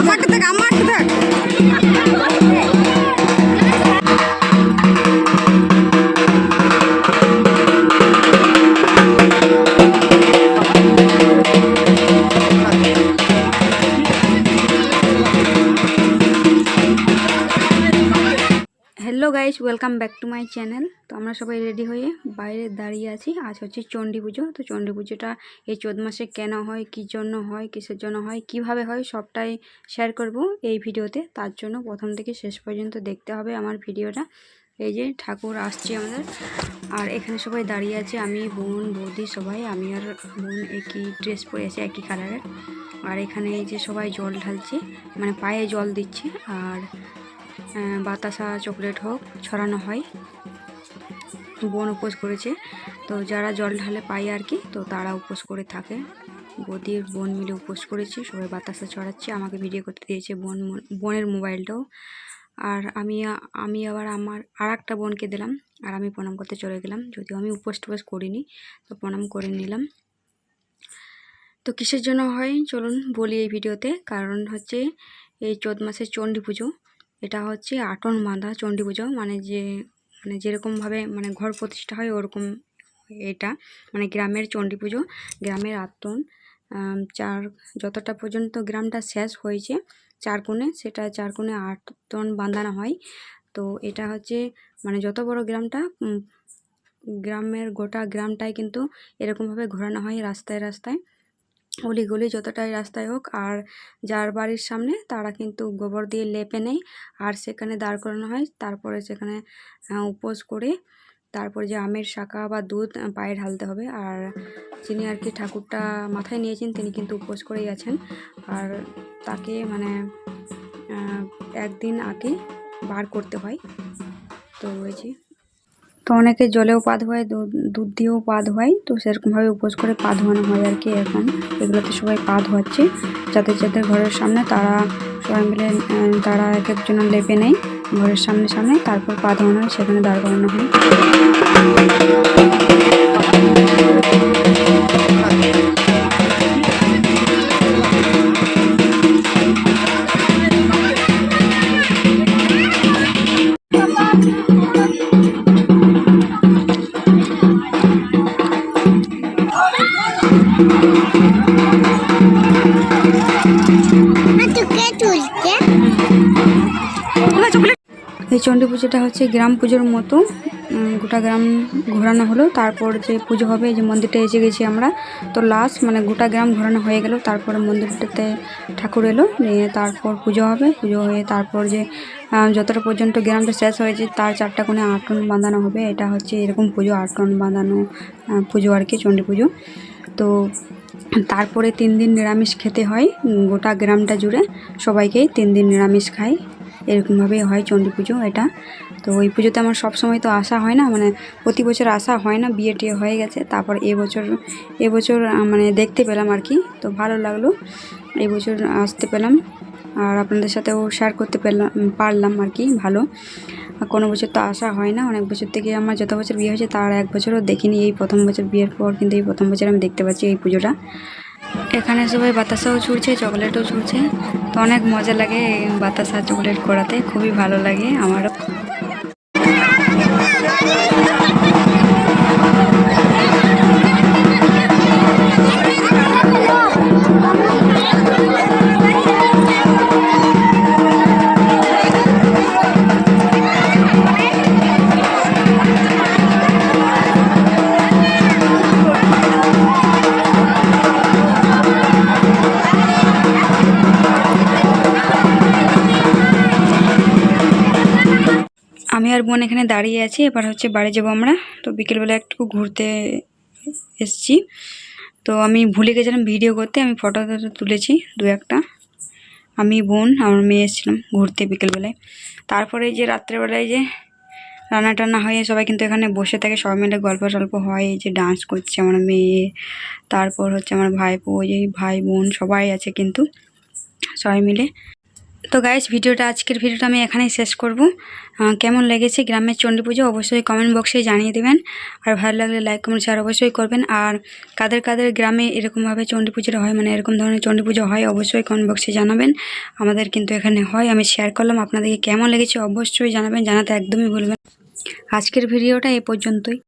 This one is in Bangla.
আমাকে hello guys welcome back to my channel তো আমরা সবাই রেডি হয়ে বাইরে দাঁড়িয়ে আছি। আজ হচ্ছে চণ্ডী পুজো। তো চণ্ডী পুজোটা এই চোদ্দ মাসে কেন হয়, কি জন্য হয়, কিসের জন্য হয়, কীভাবে হয় সবটাই শেয়ার করব এই ভিডিওতে। তার জন্য প্রথম থেকে শেষ পর্যন্ত দেখতে হবে আমার ভিডিওটা। এই যে ঠাকুর আসছে আমাদের। আর এখানে সবাই দাঁড়িয়ে আছে, আমি, বোন, বৌদি সবাই। আমি আর বোন একই ড্রেস পরে আছি, একই কালারের আর এখানে এই যে সবাই জল ঢালছে মানে পায়ে জল দিচ্ছে। আর বাতাসা, চকলেট হোক, ছড়ানো হয়। বোন উপোস করেছে। তো যারা জল ঢালে পায় আর কি, তো তারা উপোস করে থাকে। বদির বোন মিলে উপোস করেছে, সবাই বাতাসা ছড়াচ্ছে। আমাকে ভিডিও করতে দিয়েছে বোন বোনের মোবাইলটাও। আর আমি আমি আবার আমার আর একটা বোনকে দিলাম। আর আমি প্রণাম করতে চলে গেলাম। যদিও আমি উপোস টুপোস করিনি, তো প্রণাম করে নিলাম। তো কিসের জন্য হয়? চলুন বলি এই ভিডিওতে কারণ হচ্ছে এই চোদ্দ মাসের চণ্ডী পুজো। এটা হচ্ছে আটন বাঁধা চণ্ডী পুজো। মানে যে মানে যেরকমভাবে মানে ঘর প্রতিষ্ঠা হয়, ওরকম এটা। মানে গ্রামের চণ্ডী পুজো, গ্রামের আটন চার, যতটা পর্যন্ত গ্রামটা শেষ হয়েছে, চার কোণে, সেটা চার কোণে আটন বাঁধানো হয়। তো এটা হচ্ছে মানে যত বড় গ্রামটা গ্রামের গোটা গ্রামটাই কিন্তু এরকমভাবে ঘোরানো হয় রাস্তায় রাস্তায়। অলিগলি যতটাই রাস্তায় হোক, আর যার বাড়ির সামনে তারা কিন্তু গোবর দিয়ে লেপে নেয়, আর সেখানে দাঁড় করানো হয়। তারপরে সেখানে উপোস করে তারপরে যে আমের শাখা বা দুধ পায়ে ঢালতে হবে। আর যিনি আর কি ঠাকুরটা মাথায় নিয়েছেন, তিনি কিন্তু উপোস করেই আছেন। আর তাকে মানে একদিন আগে বার করতে হয়। তো যে তো অনেকে জলেও পা ধোয়ায় দুধ দিয়েও পা ধোয়ায় তো সেরকমভাবে উপোস করে পা ধোয়ানো হয় আর কি এখন। এগুলোতে সবাই পা ধোয়াচ্ছে যাদের যাদের ঘরের সামনে তারা সবাই মিলে তারা এক একজন লেপে নেয় ঘরের সামনে সামনে, তারপর পা ধোয়ানো হয়, সেখানে দাঁড় করানো হয়। চণ্ডী পুজোটা হচ্ছে গ্রাম পুজোর মতো। গোটা গ্রাম ঘোরানো হলো। তারপর যে পুজো হবে যে মন্দিরটা এসে গেছি আমরা। তো লাস্ট মানে গোটা গ্রাম ঘোরানো হয়ে গেল। তারপরে মন্দিরটাতে ঠাকুর এলো। নিয়ে তারপর পুজো হবে। পুজো হয়ে তারপর যে যতটা পর্যন্ত গ্রামটা শেষ হয়েছে, তার চারটা কোণে আটন বাঁধানো হবে। এটা হচ্ছে এরকম পুজো আটন বাঁধানো পুজো আর কি, চণ্ডী পুজো। তো তারপরে তিন দিন নিরামিষ খেতে হয়। গোটা গ্রামটা জুড়ে সবাইকেই তিন দিন নিরামিষ খায়। এরকমভাবেই হয় চণ্ডী পুজো এটা। তো ওই পুজোতে আমার সব সময় তো আসা হয় না মানে প্রতি বছর আসা হয় না, বিয়ে টিয়ে হয়ে গেছে। তারপর এবছর এবছর মানে দেখতে পেলাম আর কি, তো ভালো লাগল। এবছর আসতে পেলাম আর আপনাদের সাথেও শেয়ার করতে পেলাম পারলাম আর কি, ভালো। কোনো বছর তো আসা হয় না, অনেক বছর থেকে আমার যত বছর বিয়ে হয়েছে, তার এক বছরও দেখিনি। এই প্রথম বছর বিয়ের পর কিন্তু এই প্রথম বছর আমি দেখতে পাচ্ছি এই পুজোটা। এখানে সবাই বাতাসাও ছুটছে চকলেটও ছুটছে তো অনেক মজা লাগে বাতাসা চকলেট করাতে, খুবই ভালো লাগে আমারও। আমি আর বোন এখানে দাঁড়িয়ে আছি, এবার হচ্ছে বাড়ি যাব আমরা। তো বিকেলবেলা একটু ঘুরতে এসছি। তো আমি ভুলে গেছিলাম ভিডিও করতে, আমি ফটো তুলেছি দু একটা। আমি বোন, আমার মেয়ে এসেছিলাম ঘুরতে বিকেলবেলায়। তারপরে যে রাত্রেবেলায় যে রান্না টান্না হয়ে সবাই কিন্তু এখানে বসে থাকে, সবাই মিলে গল্প টল্প হয় যে ডান্স করছে আমার মেয়ে। তারপর হচ্ছে আমার ভাইপো যে ভাই বোন সবাই আছে কিন্তু, সবাই মিলে। তো গাইস ভিডিওটা, আজকের ভিডিওটা আমি এখানেই শেষ করব। কেমন লেগেছে গ্রামের চণ্ডী পুজো অবশ্যই কমেন্ট বক্সে জানিয়ে দেবেন। আর ভালো লাগলে লাইক কমেন্ট শেয়ার অবশ্যই করবেন। আর কাদের কাদের গ্রামে এরকমভাবে চণ্ডী পুজোটা হয় মানে এরকম ধরনের চণ্ডী পুজো হয়, অবশ্যই কমেন্ট বক্সে জানাবেন। আমাদের কিন্তু এখানে হয়, আমি শেয়ার করলাম। আপনাদেরকে কেমন লেগেছে অবশ্যই জানাবেন, জানাতে একদমই ভুলবেন আজকের ভিডিওটা এ পর্যন্তই।